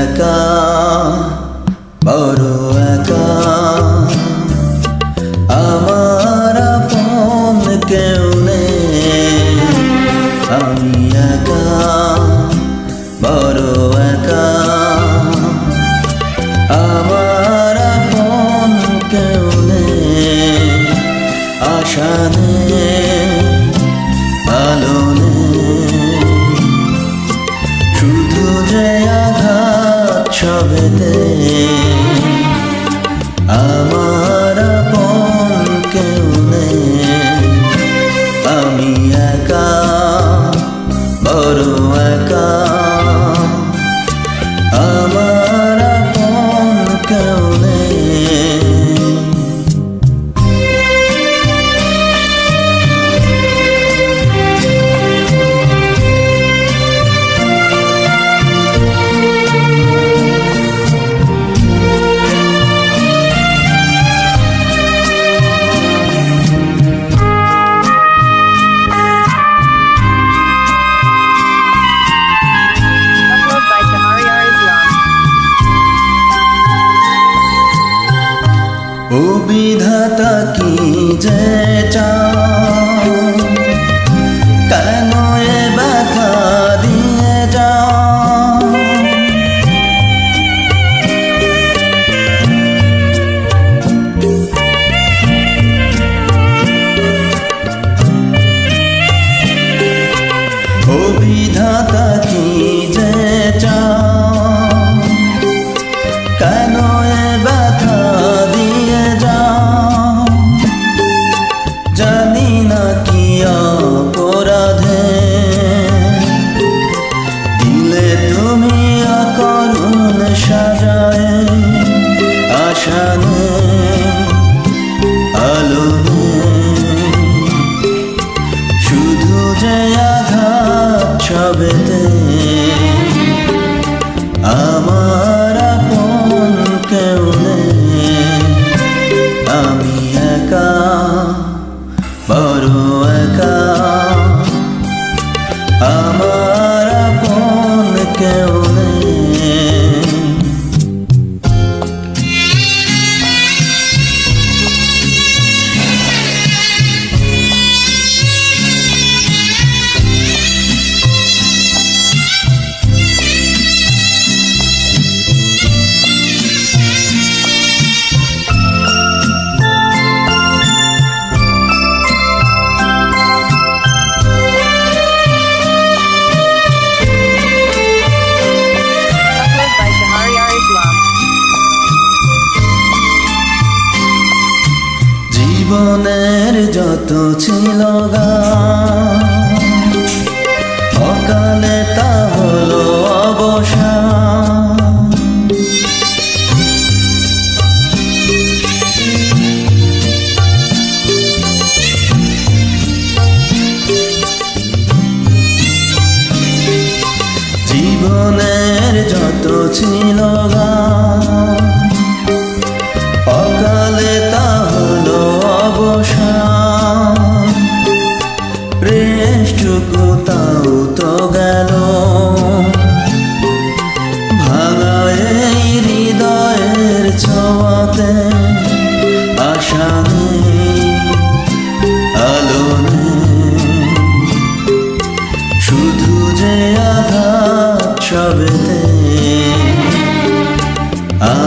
একা, বড় একা। আমার আপন কেউ আমি একা, বড় একা। আমার আপন কেউ নেই। আশা নেই, ভালো সবেতে। আমার ও বিধাতা কি যে চাও আঘাত ছবেতে আমার কেউ নেই। আমি যত ছিল অকালে তা হলো অবসান জীবনের যত ছিল গান